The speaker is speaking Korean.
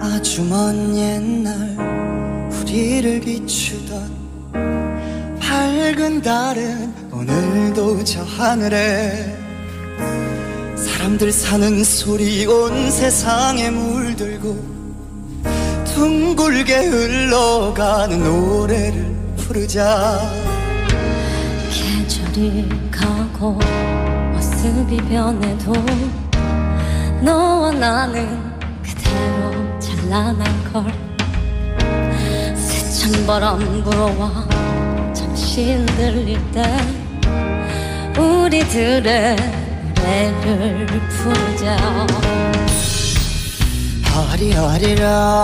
아주 먼 옛날 우리를 비추던 밝은 달은 오늘도 저 하늘에 사람들 사는 소리 온 세상에 물들고 둥글게 흘러가는 노래를 부르자. 계절이 가고 모습이 변해도 너와 나는 찬란한 걸 세찬 바람 불어와 잠시 흔들릴 때 우리들의 노래를 부르자. 아리아리라